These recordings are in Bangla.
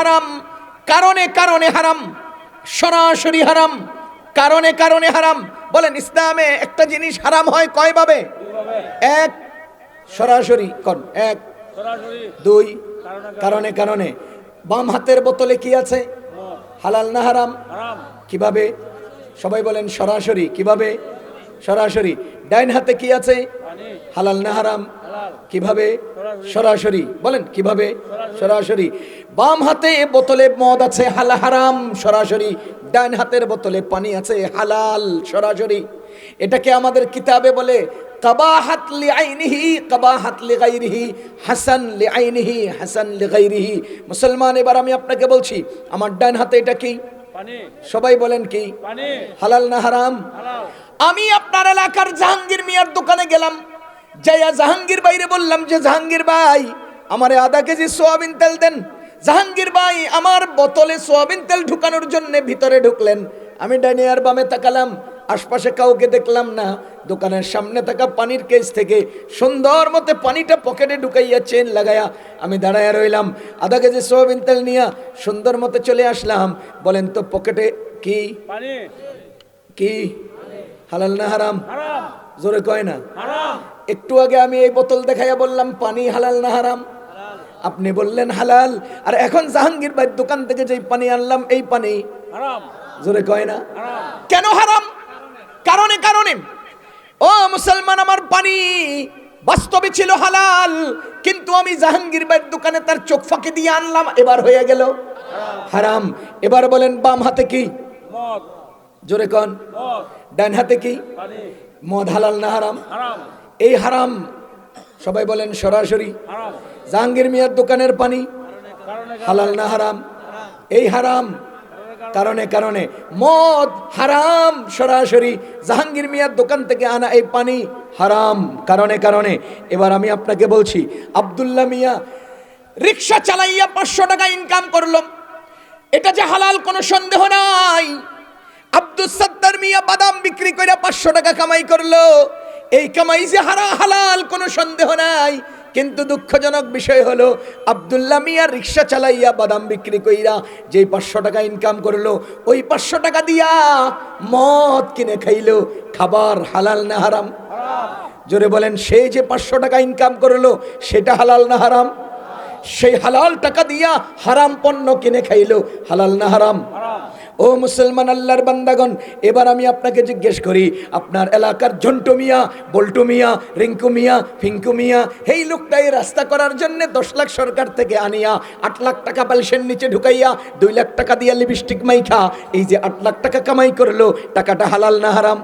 হারাম, কারণে কারণে হারাম, সরাসরি হারাম, কারণে কারণে হারাম। বলেন, ইসলামে একটা জিনিস হারাম হয় কয়ভাবে এক, সরাসরি, কন? এক, দুই, কারণে কারণে। বাম হাতের বোতলে কি আছে? হালাল না হারাম? কীভাবে? সবাই বলেন, সরাসরি। কীভাবে? সরাসরি। ডাইন হাতে কি আছে? হালাল না হারাম? কীভাবে? সরাসরি। বলেন, কীভাবে? সরাসরি। বাম হাতে বোতলে মদ আছে হালা হারাম সরাসরি ডান হাতের বোতলে পানি আছে হালাল সরাসরি। এটাকে আমাদের কিতাবে বলে কাবাহাত লিআইনিহি কাবাহাত লিগাইরিহি হাসান লিআইনিহি হাসান লিগাইরিহি মুসলমান এবার আমি আপনাকে বলছি আমার ডান হাতে এটা কি? সবাই বলেন কি? হালাল না হারাম? আমি আপনার এলাকার জাহাঙ্গীর মিয়ার দোকানে গেলাম যাইয়া জাহাঙ্গীর বাইরে বললাম যে জাহাঙ্গীর ভাই আমারে আধা কেজি সোয়াবিন তেল দেন। জাহাঙ্গীর ভাই আমার বোতলে সোয়াবিন তেল ঢুকানোর জন্য ভিতরে ঢুকলেন। আমি ডাইনে আর বামে তাকালাম আশপাশে কাউকে দেখলাম না। দোকানের সামনে থাকা পানির কেস থেকে সুন্দর মতে পানিটা পকেটে ঢুকাইয়া চেন লাগাইয়া আমি দাঁড়াইয়া রইলাম। আধা কেজি সোয়াবিন তেল নিয়া সুন্দর মতে চলে আসলাম। বলেন তো পকেটে কি? কি? হালাল না হারাম? জোরে কয় না। একটু আগে আমি এই বোতল দেখাইয়া বললাম পানি হালাল না হারাম? আপনি বললেন হালাল আর এখন জাহাঙ্গীর ভাই দোকান থেকে যেই পানি আনলাম এই পানি। জোরে কয় না? কেন হারাম? কারণে কারণে। ও মুসলমান আমার পানি বাস্তবে ছিল হালাল কিন্তু আমি জাহাঙ্গীর ভাইয়ের দোকানে তার চোখ ফাঁকি দিয়ে আনলাম এবার হয়ে গেল। হারাম। এবার বলেন বাম হাতে কি? জোরে কন। ডান হাতে কি? মদ হালাল না হারাম? এই হারাম। সবাই বলেন সরাসরি। জাহাঙ্গীর মিয়ার দোকানের পানি। হালাল না হারাম? এই হারাম। কারণে কারণে। মদ হারাম সরাসরি জাহাঙ্গীর মিয়ার দোকান থেকে আনা এই পানি হারাম। কারণে কারণে। এবার আমি আপনাকে বলছি, আব্দুল্লাহ মিয়া রিক্সা চালাইয়া পাঁচশো টাকা ইনকাম করল। এটা যে হালাল কোনো সন্দেহ নাই। আব্দুল সত্তার মিয়া বাদাম বিক্রি করে পাঁচশো টাকা কামাই করল। এই কামাই যে হারা হালাল কোনো সন্দেহ নাই। কিন্তু দুঃখজনক বিষয় হলো, আবদুল্লাহ মিয়া রিক্সা চালাইয়া বাদাম বিক্রি কইরা যেই পাঁচশো টাকা ইনকাম করল, ওই পাঁচশো টাকা দিয়া মদ কিনে খাইলো, খাবার হালাল না হারাম? জোরে বলেন, সে যে পাঁচশো টাকা ইনকাম করল, সেটা হালাল না হারাম? সেই হালাল টাকা দিয়া হারাম পণ্য কিনে খাইলো, হালাল না হারাম? ও মুসলমান আল্লাহর বান্দাগণ, এবার আমি আপনাকে জিজ্ঞেস করি, আপনার এলাকার ঝন্টু মিয়া, বল্টু মিয়া, রিঙ্কু মিয়া, ফিঙ্কু মিয়া, এই লোকটা এই রাস্তা করার জন্য দশ লাখ সরকার থেকে আনিয়া আট লাখ টাকা বালিশের নিচে ঢুকাইয়া দুই লাখ টাকা দিয়া লিপস্টিক মাইখা, এই যে আট লাখ টাকা কামাই করল, টাকাটা হালাল না হারাম?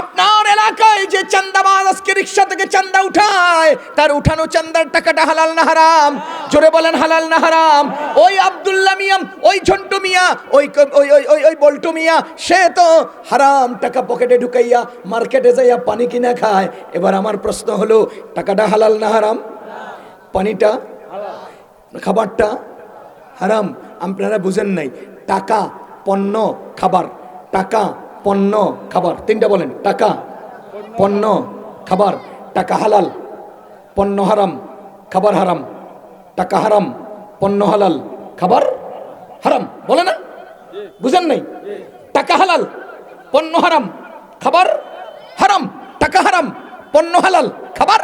আপনার এলাকায় যে চান্দাবাজ আজকে রিক্সা থেকে চান্দা উঠায়, তার উঠানো চান্দার টাকাটা হালাল না হারাম? জোরে বলেন হালাল না হারাম? ওই আব্দুল্লাহ মিয়া ওই ঝন্টু মিয়া, ওই ওই ওই ওই ওই বল্টু মিয়া, সে তো হারাম টাকা পকেটে ঢুকাইয়া মার্কেটে যাইয়া পানি কিনা খায়। এবার আমার প্রশ্ন হলো, টাকাটা হালাল না হারাম? পানিটা? খাবারটা? হারাম? আপনারা বুঝেন নাই। টাকা, পণ্য, খাবার। টাকা, পণ্য, খাবার। তিনটা বলেন। টাকা, পণ্য, খাবার। টাকা হালাল, পণ্য হারাম, খাবার হারাম। টাকা হারাম, পণ্য হালাল। খাবার হারাম, বলে না? বুঝেন নাই? টাকা হালাল, পণ্য হারাম, খাবার হারাম, টাকা হারাম, পণ্য হালাল, খাবার?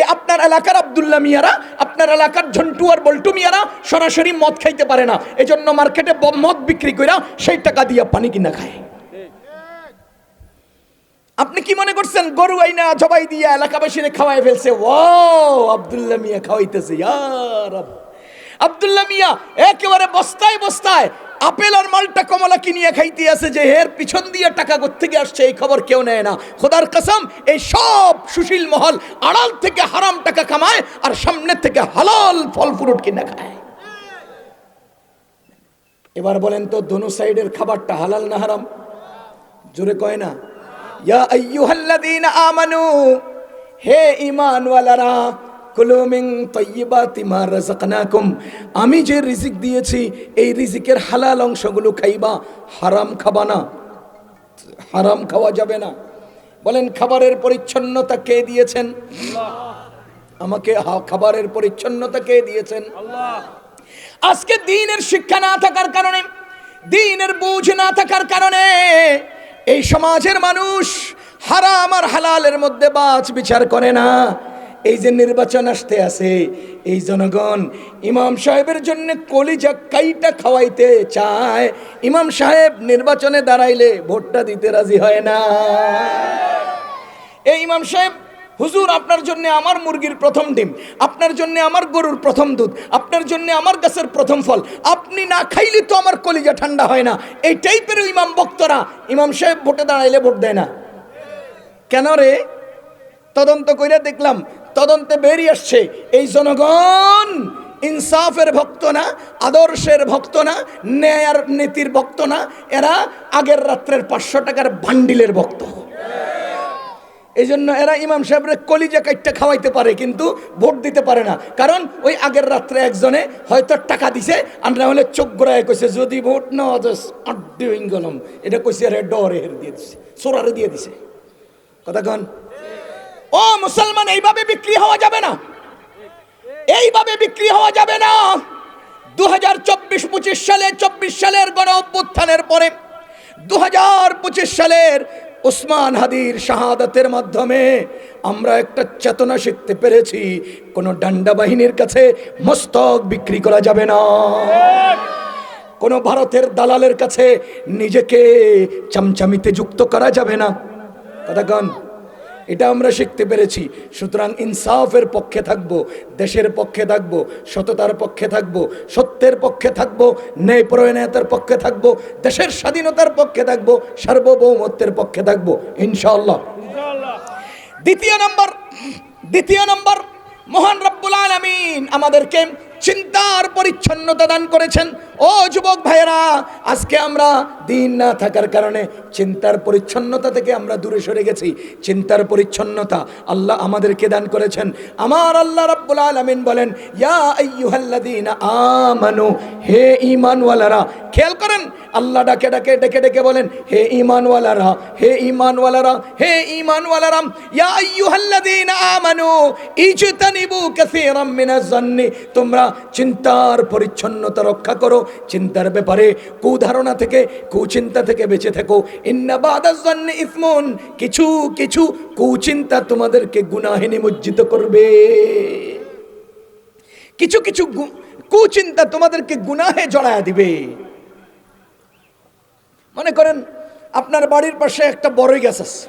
এ আপনার এলাকার আব্দুল্লাহ মিয়ারা, আপনার এলাকার ঝন্টু আর বল্টু মিয়ারা সরাসরি মদ খাইতে পারে না। এজন্য মার্কেটে মদ বিক্রি কইরা সেই টাকা দিয়ে পানি কিনা খায়। আপনি কি মনে করছেন, গরু আইনা জবাই দিয়া এলাকাবাসীরে খাওয়াই ফেলছে? ও আব্দুল্লাহ মিয়া খাওয়াইতেছে ইয়ার আব্দুল্লাহ মিয়া, একেবারে বস্তায় বস্তায় আপেল আর মালটা কমলা কিনিয়ে খাইতে আছে যে এর পিছন দিয়ে টাকা থেকে আসছে, এই খবর কেউ নেয় না। খোদার কসম, এই সব সুশীল মহল আড়াল থেকে হারাম টাকা কামায় আর সামনে থেকে হালাল ফল ফ্রুট কিনে খায়। এবার বলেন তো দোনো সাইডের খাবারটা হালাল না হারাম? জোরে কয় না। ইয়া আইয়ুহাল্লাযীনা আমানু, হে ঈমানওয়ালারা কুলু মিন তাইয়্যিবাতি মা রাযাকনাকুম। আমি যে রিজিক দিয়েছি এই রিজিকের হালাল অংশগুলো খাইবা হারাম খাবা না। হারাম খাওয়া যাবে না। বলেন খাবারের পরিচ্ছন্নতা কে দিয়েছেন? আমাকে খাবারের পরিচ্ছন্নতা কে দিয়েছেন? আজকে দিনের শিক্ষা না থাকার কারণে দিনের বুঝ না থাকার কারণে এই সমাজের মানুষ হারাম আর হালালের মধ্যে বাছ বিচার করে না। এই যে নির্বাচন আসতে আছে, এই জনগণ ইমাম সাহেবের জন্য কলিজা কাইটা খাওয়াইতে চায়। ইমাম সাহেব নির্বাচনে দাঁড়াইলে ভোটটা দিতে রাজি হয় না। এই ইমাম সাহেব, হুজুর, আপনার জন্য আমার মুরগির প্রথম ডিম, আপনার জন্য আমার গরুর প্রথম দুধ, আপনার জন্য আমার গাছের প্রথম ফল, আপনি না খাইলে তো আমার কলিজা ঠান্ডা হয় না। এই টাইপের ইমাম বক্তরা ইমাম সাহেব ভোটে দাঁড়াইলে ভোট দেয় না। কেন রে? তদন্ত কইরা দেখলাম তদন্তে বেরিয়ে আসছে। এই জনগণ ইনসাফের ভক্ত না, আদর্শের ভক্ত না, ন্যায়ের নীতির ভক্ত না, এরা আগের রাত্রের পাঁচশো টাকার বান্ডিলের ভক্ত। এই জন্য এরা ইমাম সাহেবের কলিজা কাইটটা খাওয়াইতে পারে, কিন্তু ভোট দিতে পারে না। কারণ ওই আগের রাত্রে একজনে হয়তো টাকা দিছে আর না হলে চোখ ঘোরায় কইছে, যদি ভোট না আড্ডিং এটা কইছে, আরে ডরে দিয়ে দিছে, সোরারে দিয়ে দিছে। কথা কন। ও মুসলমান, এইভাবে বিক্রি হওয়া যাবে না। এইভাবে বিক্রি হওয়া যাবে না। দু হাজার চব্বিশ পঁচিশ সালে, চব্বিশ সালের গণ অভ্যুত্থানের পরে দু হাজার পঁচিশ সালের উসমান হাদির শাহাদাতের মাধ্যমে আমরা একটা চেতনা শিখতে পেরেছি, কোনো ডান্ডা বাহিনীর কাছে মস্তক বিক্রি করা যাবে না। কোনো ভারতের দালালের কাছে নিজেকে চামচামিতে যুক্ত করা যাবে না। কথা এটা আমরা শিখতে পেরেছি। সুতরাং ইনসাফের পক্ষে থাকব, দেশের পক্ষে থাকব, সততার পক্ষে থাকব, সত্যের পক্ষে থাকব, ন্যায় প্রণয়তার পক্ষে থাকব, দেশের স্বাধীনতার পক্ষে থাকব, সার্বভৌমত্বের পক্ষে থাকব, ইনশাআল্লাহ। দ্বিতীয় নম্বর দ্বিতীয় নম্বর, মহান রব্বুল আলামিন আমাদেরকে চিন্তার পরিচ্ছন্নতা দান করেছেন। ও যুবক ভাইয়েরা, আজকে আমরা দিন না থাকার কারণে চিন্তার পরিচ্ছন্নতা থেকে আমরা দূরে সরে গেছি। চিন্তার পরিচ্ছন্নতা আল্লাহ আমাদেরকে দান করেছেন। আমার আল্লাহ রব্বুল আলামিন বলেন, ইয়া আইয়ুহাল্লাযীনা আমানু, হে ঈমানওয়ালারা, খেয়াল করেন, আল্লাহ ডাকে ডাকে ডেকে ডেকে বলেন, হে ঈমানওয়ালারা হে ঈমানওয়ালারা হে ঈমানওয়ালারা ইয়া আইয়ুহাল্লাযীনা আমানু, ইজতানিবু কাসীরাম মিনাজ জান্নি তোমরা চিন্তার পরিচ্ছন্নতা রক্ষা করো চিন্তার ব্যাপারে কুধারণা থেকে, কুচিন্তা থেকে বেঁচে থেকো। জান্নি কিছু কিছু কুচিন্তা তোমাদেরকে গুনাহে নিমজ্জিত করবে। কিছু কিছু কুচিন্তা তোমাদেরকে গুনাহে জড়ায় দিবে। মনে করেন, আপনার বাড়ির পাশে একটা বড়ই গাছ আছে।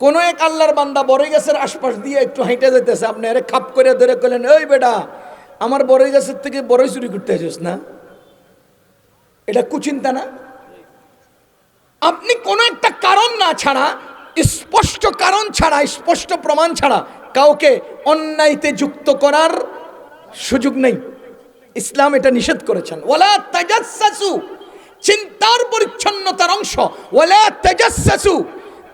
কোন এক আল্লাহর বান্দা বড়ই গাছের আশপাশ দিয়ে একটু হাইটে যেতেছে আপনি আরে খাপ করে ধরে করলেন ওই বেটা, আমার বড়ই গাছের থেকে বড়ই চুরি করতে আসিস না? এটা কুচিন্তা না। আপনি কোনো একটা কারণ না ছাড়া, স্পষ্ট কারণ ছাড়া, স্পষ্ট প্রমাণ ছাড়া কাউকে অন্যায়তে যুক্ত করার সুযোগ নেই। ইসলাম এটা নিষেধ করেছেন। ওয়ালা তাজাসসু চিন্তার পরিচ্ছন্নতার অংশ। ওয়ালা তাজাসসু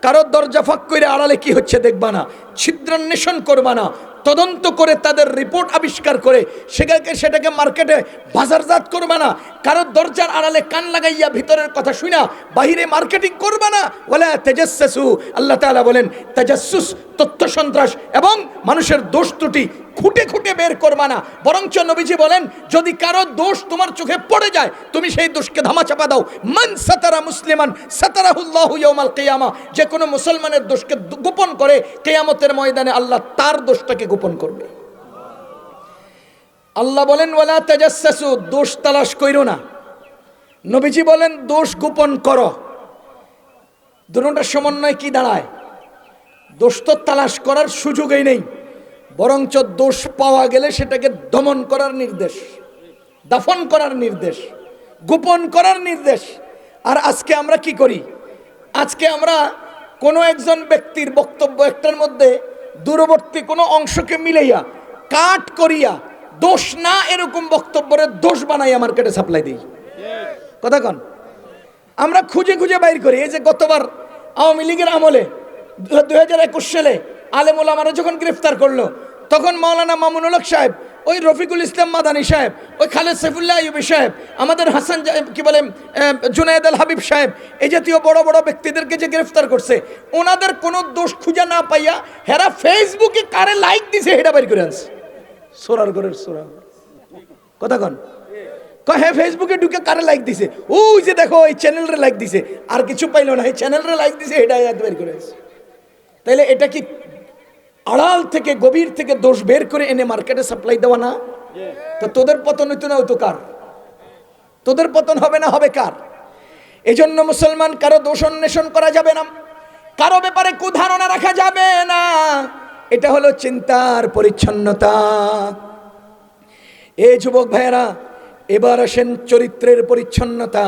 কারও দরজা ফাঁক করে আড়ালে কি হচ্ছে দেখবা না। ছিদ্রান্বেষণ করবা না। তদন্ত করে তাদের রিপোর্ট আবিষ্কার করে সেখানে সেটাকে মার্কেটে বাজারজাত করবে না। কারও দরজার আড়ালে কান লাগাইয়া ভিতরের কথা শুনা বাহিরে মার্কেটিং করবে না। বলে তেজস্বেসু আল্লাহ তালা বলেন তেজাসুস তথ্য সন্ত্রাস এবং মানুষের দোষ ত্রুটি খুঁটে খুঁটে বের করবা না। বরঞ্চ নবীজি বলেন, যদি কারও দোষ তোমার চোখে পড়ে যায়, তুমি সেই দোষকে ধামাচাপা দাও। মান সাতারা মুসলিমান সাতারাহুল্লাহু ইয়াউমাল কিয়ামা। যে কোনো মুসলমানের দোষকে গোপন করে, কেয়ামতের ময়দানে আল্লাহ তার দোষটাকে গোপন করবে। আল্লাহ বলেন, ওয়ালা তেজাসসু দোষ তালাশ কইরো না। নবীজি বলেন, দোষ গোপন করো। দুটোটার সমন্বয় কি দাঁড়ায়? দোষ তো তালাশ করার সুযোগই নেই। বরঞ্চ দোষ পাওয়া গেলে সেটাকে দমন করার নির্দেশ, দাফন করার নির্দেশ, গোপন করার নির্দেশ। আর আজকে আমরা কি করি? আজকে আমরা কোনো একজন ব্যক্তির বক্তব্য একটার মধ্যে দূরবর্তী কোনো অংশকে মিলাইয়া, কাট করিয়া, দোষ না এরকম বক্তব্যের দোষ বানাইয়া মার্কেটে সাপ্লাই দিই। কথা কন। আমরা খুঁজে খুঁজে বাইর করি, এই যে গতবার আওয়ামী লীগের আমলে দুই হাজার একুশ সালে আলেমুল আমারা যখন গ্রেফতার করল, তখন মাওলানা মামুনুল সাহেব, ওই রফিকুল ইসলাম মাদানী সাহেব, ওই খালেদ সৈফুল্লাহ আইয়ুবী সাহেব, আমাদের হাসান কি বলে জুনায়দ আল হাবিব সাহেব, এই জাতীয় বড় বড় ব্যক্তিদেরকে যে গ্রেফতার করছে, ওনাদের কোনো দোষ খুঁজে না পাইয়া হেরা ফেসবুকে কারে লাইক দিছে হেটা বাইর করে আনছে। সোরার ঘরের সোরা। কথা কন। হ্যাঁ ফেসবুকে ঢুকে কারে লাইক দিছে? ওই যে দেখো ওই চ্যানেলরে লাইক দিছে। আর কিছু পাইলো না। এই চ্যানেলরে লাইক দিছে এটা বের করে আসছে। তাইলে এটা কি আড়াল থেকে গভীর থেকে দোষ বের করে এনে মার্কেটে সাপ্লাই দেওয়া না? তো তোদের পতন হইতো না হইতো কার? তোদের পতন হবে না, হবে কার? এজন্য মুসলমান কারও দোষ অন্বেষণ করা যাবে না। কারও ব্যাপারে কুধারণা রাখা যাবে না। এটা হলো চিন্তার পরিচ্ছন্নতা। এ যুবক ভাইয়েরা, এবার আসেন চরিত্রের পরিচ্ছন্নতা।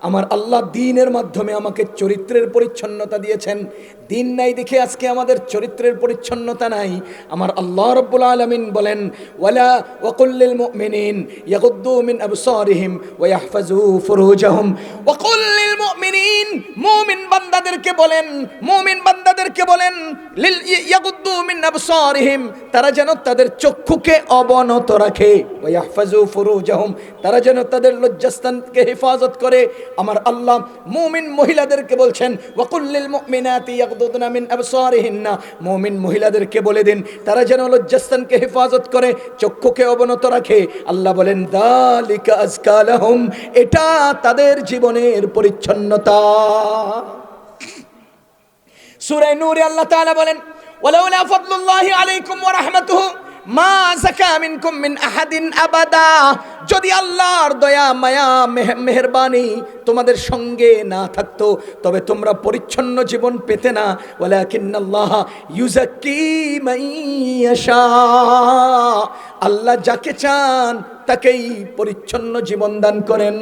আমার আল্লাহ দিনের মাধ্যমে আমাকে চরিত্রের পরিচ্ছন্নতা দিয়েছেন। দিন নাই দেখে আজকে আমাদের চরিত্রের পরিচ্ছন্নতা নাই। আমার আল্লাহ রব্বুল আলামিন বলেন, ওয়ালা ওয়াকুল্লিল মুমিনিন ইয়াগুদ্দু মিন আবসারিহিম ওয়া ইয়াহফাজু ফুরুজাহুম। ওয়াকুল্লিল মুমিনিন, মুমিন বান্দাদেরকে বলেন, মুমিন বান্দাদেরকে বলেন, লিল ইয়াগুদ্দু মিন আবসারিহিম। তারা যেন তাদের চক্ষুকে অবনত রাখে। ওয়া ইয়াহফাজু ফুরুজাহুম। তারা যেন তাদের লজ্জাস্থানকে হেফাজত করে। আমার আল্লাহ মুমিন মহিলাদেরকে বলছেন, ওয়াকুল্লিল মুমিনাতি ইয়াগদুদনা মিন আবসারিহিন্না। মুমিন মহিলাদেরকে বলে দিন, তারা যেন লজ্জাস্থানকে হেফাজত করে, চক্ষুকে অবনত রাখে। আল্লাহ বলেন, দালিকা আজকা লাহুম। এটা তাদের জীবনের পরিচ্ছন্নতা। সূরা নূরে আল্লাহ তাআলা বলেন, ওয়ালাউলা ফাদলুল্লাহি আলাইকুম ওয়া রাহমাতুহু মা যাকা মিনকুম মিন আহাদিন আবাদা। যদি আল্লাহর দয়া, মায়া মেহরবানি তোমাদের সঙ্গে না থাকতো, তবে তোমরা পরিচ্ছন্ন জীবন পেতে না। বলে আল্লাহ ইউজাক্কি মাইয়াশা। আল্লাহ যাকে চান তাকেই পরিচ্ছন্ন জীবন দান করেন।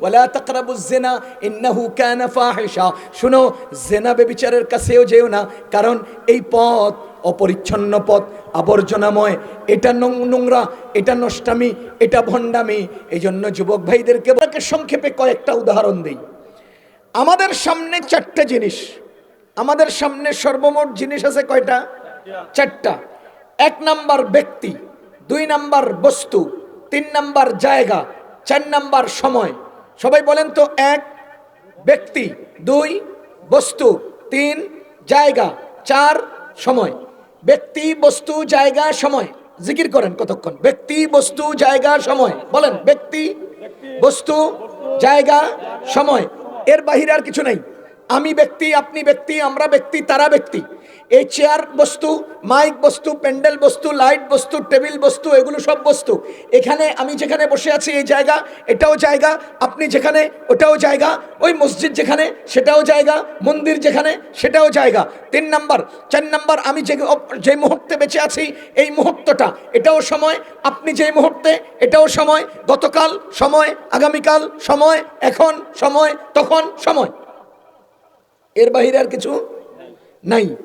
ওয়ালা তাকরাবুজ জিনা ইন্নাহু কানা ফাহিশা। শুনো জেনা বেবিচারের কাছেও যেও না, কারণ এই পথ অপরিচ্ছন্ন পথ, আবর্জনাময়। এটা নোংরা, এটা নষ্টামি, এটা ভণ্ডামি। এই জন্য যুবক ভাইদেরকে সংক্ষেপে কয়েকটা উদাহরণ দিই। আমাদের সামনে চারটা জিনিস। আমাদের সামনে সর্বমোট জিনিস আছে কয়টা? চারটা। এক নাম্বার ব্যক্তি। দুই নাম্বার বস্তু, তিন নাম্বার জায়গা, চার নাম্বার সময়। সবাই বলেন তো এক ব্যক্তি, দুই বস্তু, তিন জায়গা, চার সময়। ব্যক্তি, বস্তু, জায়গা, সময়। জিকির করেন কতক্ষণ? ব্যক্তি, বস্তু, জায়গা, সময়। বলেন, ব্যক্তি, বস্তু, জায়গা, সময়। এর বাহিরে আর কিছু নাই। আমি ব্যক্তি, আপনি ব্যক্তি, আমরা ব্যক্তি, তারা ব্যক্তি। এই চেয়ার বস্তু মাইক বস্তু প্যান্ডেল বস্তু লাইট বস্তু টেবিল বস্তু, এগুলো সব বস্তু। এখানে আমি যেখানে বসে আছি, এই জায়গা, এটাও জায়গা, আপনি যেখানে, ওটাও জায়গা, ওই মসজিদ যেখানে, সেটাও জায়গা, মন্দির যেখানে, সেটাও জায়গা। তিন নাম্বার, চার নাম্বার, আমি যে যে মুহূর্তে বেঁচে আছি, এই মুহূর্তটা, এটাও সময়, আপনি যে মুহূর্তে, এটাও সময়, গতকাল সময়, আগামীকাল সময়, এখন সময়, তখন সময়। এর বাহিরে আর কিছু নাই।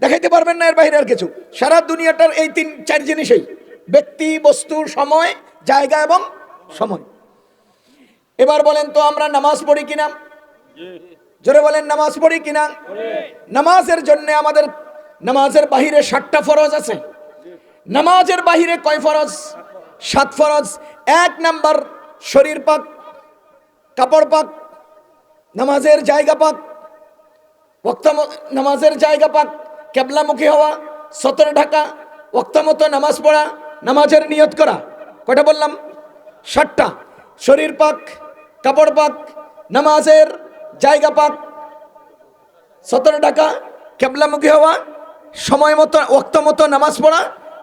দেখাইতে পারবেন না এর বাহিরে আর কিছু। সারা দুনিয়াটার এই তিন, চার জিনিসেই। ব্যক্তি, বস্তু, সময়, জায়গা এবং সময়। এবার বলেন তো আমরা নামাজ পড়ি কিনা? জোরে বলেন, নামাজ পড়ি কিনা? নামাজের জন্য আমাদের, নামাজের বাহিরে ষাটটা ফরজ আছে। নামাজের বাহিরে কয় ফরজ? সাত ফরজ। এক নাম্বার, শরীর পাক, কাপড় পাক, নামাজের জায়গা পাক ওক্ত নামাজের জায়গা পাক কেবলামুখী হওয়া, সতর ঢাকা মতো নামাজ পড়া, নামাজের নিয়ত করা। কয়টা বললাম? ষাটটা। শরীর পাক, কাপড় পাক, নামাজের জায়গা পাক। সতর ঢাকা কেবলামুখী হওয়া, সময় মতো ওক্ত মতো নামাজ পড়া,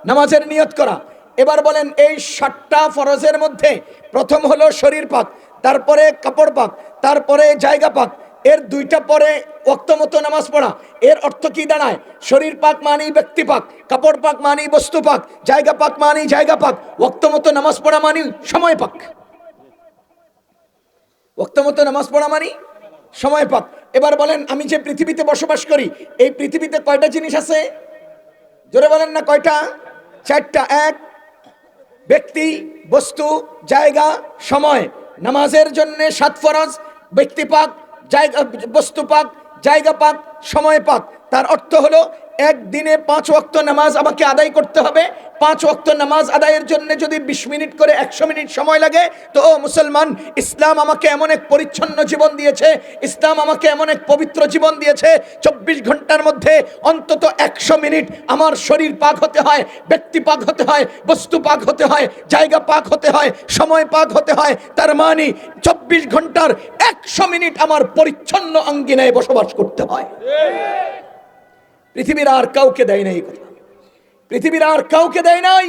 নামাজের নিয়ত করা। এবার বলেন এই ষাটটা ফরজের মধ্যে প্রথম হলো শরীর পাক, তারপরে কাপড় পাক, তারপরে জায়গা পাক এর দুইটা পরে মতো নামাজ পড়া। এর অর্থ কি দাঁড়ায়? শরীর পাক মানি ব্যক্তি পাক, কাপড় পাক মানি বস্তু পাক, জায়গা পাক মানি জায়গা পাক মতো নামাজ পড়া মানি সময় পাক। মতো নামাজ পড়া মানি সময় পাক। এবার বলেন, আমি যে পৃথিবীতে বসবাস করি, এই পৃথিবীতে কয়টা জিনিস আছে? জোরে বলেন না, কয়টা? চারটা। এক, ব্যক্তি, বস্তু, জায়গা, সময়। নামাজের জন্য সাত ফরজ, ব্যক্তি পাক জায়গা বস্তু পাক জায়গা পাক সময় পাক তার অর্থ হলো একদিনে পাঁচ ওয়াক্ত নামাজ আমাকে আদায় করতে হবে। পাঁচ ওয়াক্ত নামাজ আদায়ের জন্য যদি বিশ মিনিট করে একশো মিনিট সময় লাগে, তো ও মুসলমান, ইসলাম আমাকে এমন এক পরিচ্ছন্ন জীবন দিয়েছে, ইসলাম আমাকে এমন এক পবিত্র জীবন দিয়েছে, চব্বিশ ঘণ্টার মধ্যে অন্তত একশো মিনিট আমার শরীর পাক হতে হয়, ব্যক্তি পাক হতে হয়, বস্তু পাক হতে হয়, জায়গা পাক হতে হয়, সময় পাক হতে হয়, তার মানে চব্বিশ ঘণ্টার একশো মিনিট আমার পরিচ্ছন্ন আঙ্গিনায় বসবাস করতে হয়। পৃথিবীর আর কাউকে দেয় নাই কথা। পৃথিবীর আর কাউকে দেয় নাই।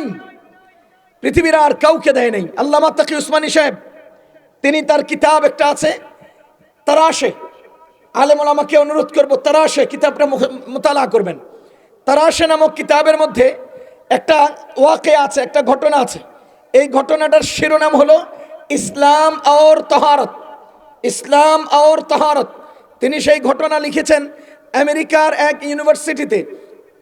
পৃথিবীর আর কাউকে দেয় নাই। আল্লামা তাকি উসমানী সাহেব, তিনি তার কিতাব একটা আছে তারা আসে আলেমুল আমাকে অনুরোধ করব তারা আসে কিতাবটা মোতালা করবেন। তারা আসে নামক কিতাবের মধ্যে একটা ওয়াকে আছে, একটা ঘটনা আছে। এই ঘটনাটার শিরোনাম হলো, ইসলাম আওর তহারত। ইসলাম আওর তহারত। তিনি সেই ঘটনা লিখেছেন আমেরিকার এক ইউনিভার্সিটিতে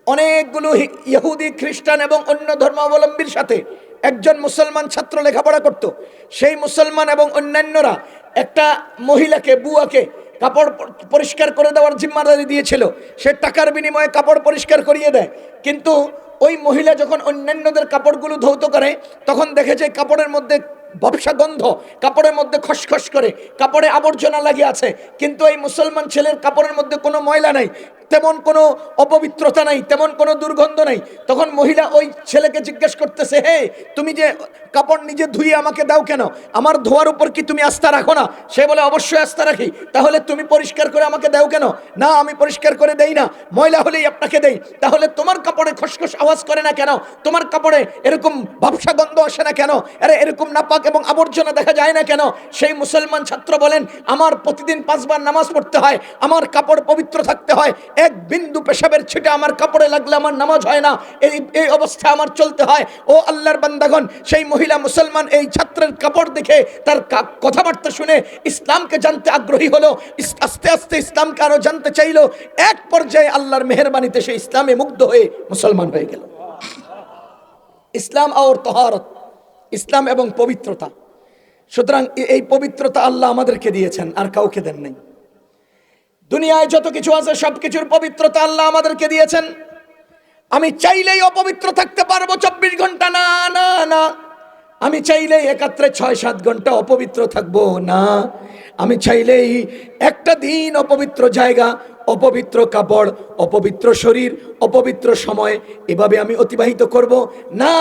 অনেকগুলো ইহুদি, খ্রিস্টান এবং অন্য ধর্মাবলম্বীর সাথে একজন মুসলমান ছাত্র লেখাপড়া করত। সেই মুসলমান এবং অন্যান্যরা একটা মহিলাকে, বুয়াকে কাপড় পরিষ্কার করে দেওয়ার জিম্মাদারি দিয়েছিল। সে টাকার বিনিময়ে কাপড় পরিষ্কার করিয়ে দেয়। কিন্তু ওই মহিলা যখন অন্যান্যদের কাপড়গুলো ধৌত করে, তখন দেখে যে কাপড়ের মধ্যে ব্যবসা গন্ধ, কাপড়ের মধ্যে খসখস করে, কাপড়ে আবর্জনা লাগিয়ে আছে। কিন্তু এই মুসলমান ছেলের কাপড়ের মধ্যে কোনো ময়লা নাই, তেমন কোনো অপবিত্রতা নাই, তেমন কোনো দুর্গন্ধ নাই। তখন মহিলা ওই ছেলেকে জিজ্ঞেস করতেছে, হে, তুমি যে কাপড় নিজে ধুয়ে আমাকে দাও কেন? আমার ধোয়ার উপর কি তুমি আস্থা রাখো না? সে বলে, অবশ্যই আস্থা রাখি। তাহলে তুমি পরিষ্কার করে আমাকে দাও কেন? না, আমি পরিষ্কার করে দেই না। ময়লা হলেই আপনাকে দেই। তাহলে তোমার কাপড়ে খসখস আওয়াজ করে না কেন? তোমার কাপড়ে এরকম ভাবসা গন্ধ আসে না কেন? আরে, এরকম নাপাক এবং আবর্জনা দেখা যায় না কেন? সেই মুসলমান ছাত্র বলেন, আমার প্রতিদিন পাঁচবার নামাজ পড়তে হয়, আমার কাপড় পবিত্র থাকতে হয়, এক বিন্দু পেশাবের ছিটে আমার কাপড়ে লাগলে আমার নামাজ হয় না, এই এই অবস্থায় আমার চলতে হয়। ও আল্লাহর বান্দাগণ, সেই মহিলা মুসলমান এই ছাত্রের কাপড় দেখে তার কথাবার্তা শুনে ইসলামকে জানতে আগ্রহী হলো আস্তে আস্তে ইসলামকে আরও জানতে চাইলো। এক পর্যায়ে আল্লাহর মেহরবানিতে সে ইসলামে মুগ্ধ হয়ে মুসলমান হয়ে গেল। ইসলাম আর তহারত। ইসলাম এবং পবিত্রতা। সুতরাং এই পবিত্রতা আল্লাহ আমাদেরকে দিয়েছেন, আর কাউকে দেন নাই। দুনিয়ায় যত কিছু আছে, সব কিছুর পবিত্রতা আল্লাহ আমাদেরকে দিয়েছেন। আমি চাইলেই অপবিত্র থাকতে পারব চব্বিশ ঘণ্টা, না না না। আমি চাইলেই একাত্রে ছয়, সাত ঘণ্টা অপবিত্র থাকব, না। আমি চাইলেই একটা দিন অপবিত্র জায়গা অপবিত্র কাপড়, অপবিত্র শরীর, অপবিত্র সময়, এভাবে আমি অতিবাহিত করব। না,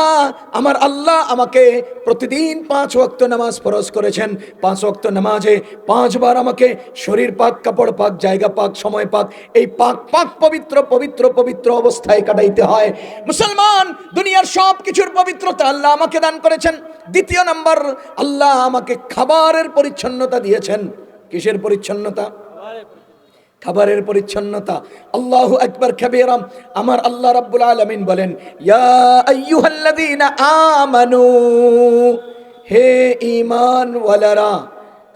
আমার আল্লাহ আমাকে প্রতিদিন পাঁচ ওয়াক্ত নামাজ ফরজ করেছেন। পাঁচ ওয়াক্ত নামাজে পাঁচবার আমাকে শরীর পাক, কাপড় পাক, জায়গা পাক, সময় পাক, এই পাক পাক পবিত্র পবিত্র পবিত্র অবস্থায় কাটাইতে হয়। মুসলমান, দুনিয়ার সব কিছুর পবিত্রতা আল্লাহ আমাকে দান করেছেন। দ্বিতীয় নাম্বার, আল্লাহ আমাকে খাবারের পরিচ্ছন্নতা দিয়েছেন। কিসের পরিচ্ছন্নতা? খাবারের পরিচ্ছন্নতা। আল্লাহু আকবার কাবীরাম আমার আল্লাহ রাব্বুল আলামিন বলেন আমানু, হে ঈমানওয়ালারা,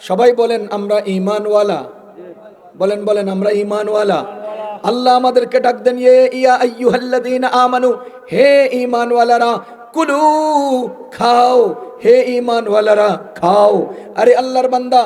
সবাই বলেন, আমরা ঈমানওয়ালা। বলেন বলেন, আমরা ঈমানওয়ালা। আল্লাহ আমাদেরকে ডাক দেন ইয়ে ইয়া আইয়ুহাল্লাযীনা আমানু, হে ঈমানওয়ালারা, কুলু, খাও। হে ঈমানওয়ালারা, খাও। আরে আল্লাহর বান্দা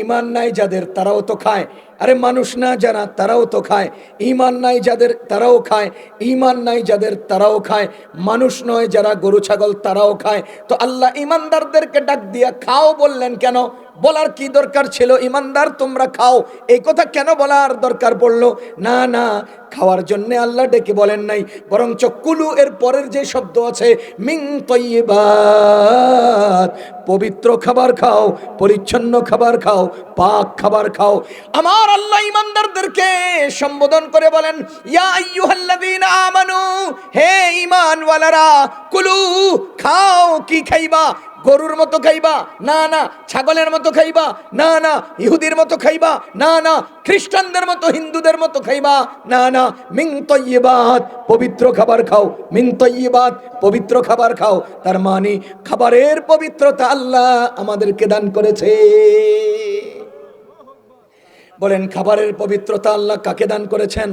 ইমান নাই যাদের, তারাও তো খায়। আরে মানুষ না যারা, তারাও তো খায়। ঈমান নাই যাদের, তারাও খায়। ঈমান নাই যাদের, তারাও খায়। মানুষ নয় যারা গরু, ছাগল, তারাও খায়। তো আল্লাহ ঈমানদারদেরকে ডাক দিয়া খাও বললেন কেন? বলার কি দরকার ছিল? ইমানদার তোমরা খাও। এই কথা কেন বলার দরকার পড়ল? না না, খাওয়ার জন্যে আল্লাহ ডেকে বলেন নাই। বরং চকুলু এর পরের যে শব্দ আছে, মিং তৈবাত পবিত্র খাবার খাও, পরিচ্ছন্ন খাবার খাও, পাক খাবার খাও। আমার আল্লাহ ইমানদারদেরকে সম্বোধন করে বলেন, ইয়া আইয়ুহাল্লাযীনা আমানু, হে ঈমানওয়ালারা, কুলু, খাও, কি খাইবা? গরুর মতো খাইবা? না না, ছাগলের মতো খাইবা? না না, ইহুদির মতো খাইবা? না না, খ্রিস্টানদের মতো, হিন্দুদের মতো খাইবা? না না মিং তৈবাত পবিত্র খাবার খাও মিং তৈবাত পবিত্র খাবার খাও। তার মানে খাবারের পবিত্রতা আল্লাহ আমাদেরকে দান করেছে। বলেন, খাবারের পবিত্রতা আল্লাহ কাকে দান করেছেন?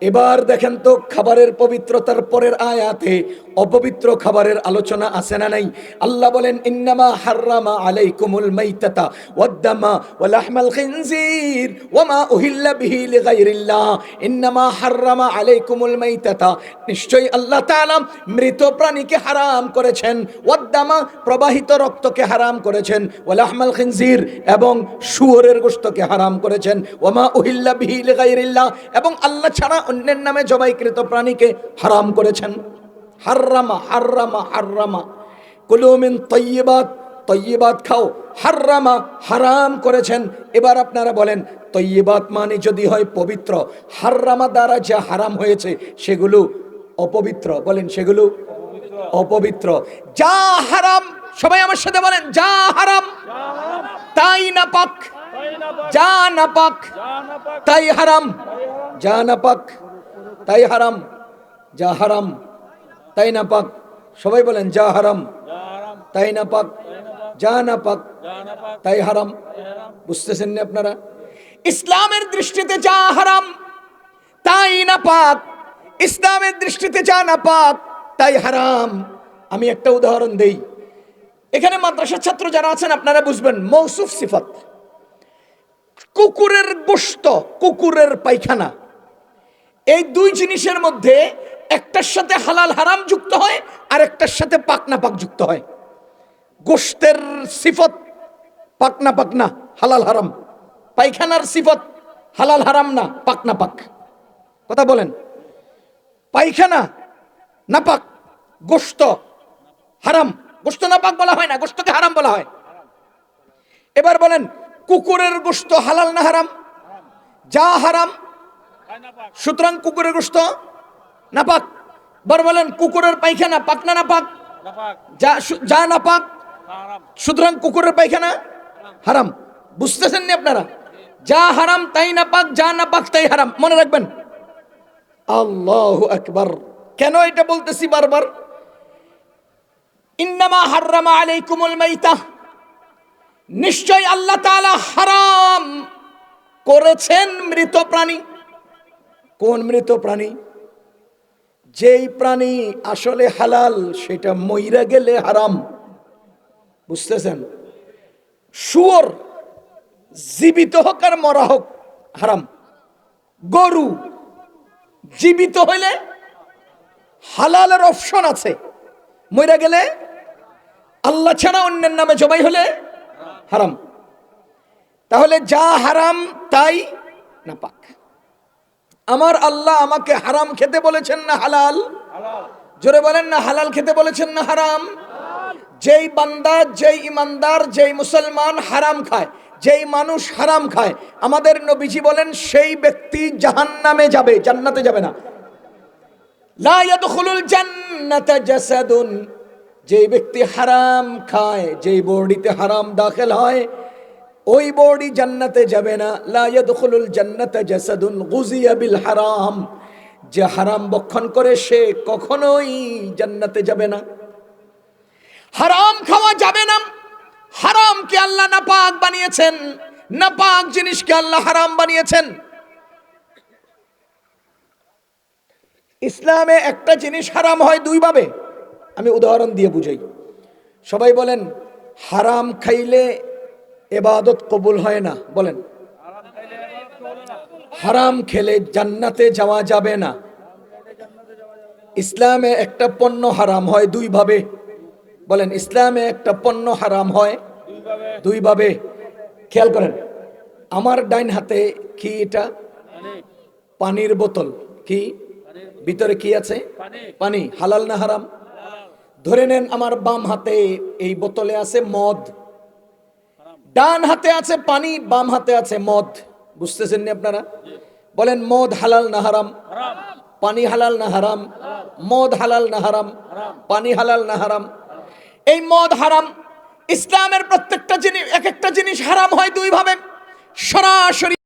এবার দেখেন তো, খাবারের পবিত্রতার পরের আয়াতে অপবিত্র খাবারের আলোচনা আছে না নাই? আল্লাহ বলেন, ইন্নামা হাররামা আলাইকুমুল মাইতাতা ওয়াদ্দামা ওয়া লাহমাল খিনজির ওয়ামা উহিল্লা বিহি লিগাইরিল্লাহ। ইন্নামা হাররামা আলাইকুমুল মাইতাতা। নিশ্চয়ই আল্লাহ তাআলা মৃত প্রাণীকে হারাম করেছেন। ওয়াদ্দামা প্রবাহিত রক্তকে হারাম করেছেন। ওয়া লাহমাল খিনজির এবং শুয়োরের গোস্তকে হারাম করেছেন। ওয়ামা উহিল্লা বিহি লিগাইরিল্লাহ এবং আল্লাহ ছাড়া অন্যের নামে জবাইকৃত প্রাণীকে হারাম করেছেন। হাররামা হাররামা হাররামা। কুলুমিন তৈবাত তৈবাত খাও। হাররামা হারাম করেছেন। এবার আপনারা বলেন তৈবাত মানে যদি হয় পবিত্র। হাররামা দ্বারা যা হারাম হয়েছে, সেগুলো অপবিত্র। বলেন, সেগুলো অপবিত্র। যা হারাম, সবাই আমার সাথে বলেন, যা হারাম, তাই না পাক যা না পাক তাই হারাম। যা না পাক তাই হারাম। যা হারাম, তাই না পাক সবাই বলেন, যা হারাম, তাই না পাক যা না পাক তাই হারাম। বুঝতেছেন না আপনারা? ইসলামের দৃষ্টিতে যা হারাম, তাই না পাক ইসলামের দৃষ্টিতে যা না পাক তাই হারাম। আমি একটা উদাহরণ দেই। এখানে মাদ্রাসার ছাত্র যারা আছেন, আপনারা বুঝবেন, মৌসুফ সিফাত। কুকুরের গোস্ত কুকুরের পায়খানা। এই দুই জিনিসের মধ্যে একটার সাথে হালাল হারাম যুক্ত হয় আর একটার সাথে পাকনা পাক যুক্ত হয়। গোস্তের সিফত পাকনা পাকনা হালাল হারাম। পায়খানার সিফত হালাল হারাম না পাকনা পাক কথা বলেন। পায়খানা নাপাক, গোস্ত, হারাম। গোস্ত নাপাক বলা হয় না, গোস্তকে হারাম বলা হয়। এবার বলেন, কুকুরের গোস্ত হালাল না হারাম? যা হারাম, সুতরাং কুকুরের গোস্ত নাপাক। বার বলেন, কুকুরের পায়খানা পাক না নাপাক? যা যা নাপাক, সুতরাং কুকুরের পায়খানা হারাম। বুঝতেছেন নি আপনারা? যা হারাম তাই নাপাক, যা নাপাক তাই হারাম। মনে রাখবেন। আল্লাহ আকবার। কেন এটা বলতেছি বারবার? ইন্নামা হাররামা আলাইকুমুল মাইতা। নিশ্চয় আল্লাহ তাআলা হারাম করেছেন মৃত প্রাণী। কোন মৃত প্রাণী? যেই প্রাণী আসলে হালাল, সেটা মইরা গেলে হারাম। বুঝতেছেন? শুয়োর, জীবিত হোক আর মরা হোক, হারাম। গরু, জীবিত হইলে হালালের অপশন আছে। মইরা গেলে আল্লাহ ছাড়া অন্যের নামে জবাই হলে হারাম। তাহলে যা হারাম তাই না পাক আমার আল্লাহ আমাকে হারাম খেতে বলেছেন না হালাল? জোরে বলেন না, হালাল খেতে বলেছেন না হারাম? যেই বান্দা, যেই ইমানদার, যেই মুসলমান হারাম খায়, যেই মানুষ হারাম খায়, আমাদের নবীজি বলেন, সেই ব্যক্তি জাহান্নামে যাবে, জান্নাতে যাবে না। যেই ব্যক্তি হারাম খায়, যেই বডিতে হারাম দাখিল হয়, ওই বডি জান্নাতে যাবে না। হারাম। যে হারাম বক্ষণ করে, সে কখনোই জান্নাতে যাবে না। হারাম খাওয়া যাবে না। হারামকে আল্লাহ নাপাক বানিয়েছেন। নাপাক জিনিসকে আল্লাহ হারাম বানিয়েছেন। ইসলামে একটা জিনিস হারাম হয় দুইভাবে। আমি উদাহরণ দিয়ে বুঝাই। সবাই বলেন, হারাম খাইলে এবাদত কবুল হয় না। বলেন, হারাম খেলে জান্নাতে যাওয়া যাবে না। ইসলামে একটা পণ্য হারাম হয় দুইভাবে। বলেন, ইসলামে একটা পণ্য হারাম হয় দুইভাবে। খেয়াল করেন, আমার ডাইন হাতে কি এটা? পানির বোতল। কি? ভিতরে কি আছে? পানি। হালাল না হারাম? ধরে নেন আমার বাম হাতে এই বোতলে আছে মদ। ডান হাতে আছে পানি বাম হাতে আছে মদ। বুঝতেছেন নি আপনারা? বলেন মদ হালাল না হারাম? পানি হালাল না হারাম? মদ হালাল না হারাম? পানি হালাল না হারাম? এই মদ হারাম ইসলামের প্রত্যেকটা জিনিস এক একটা জিনিস হারাম হয় দুই ভাবে সরাসরি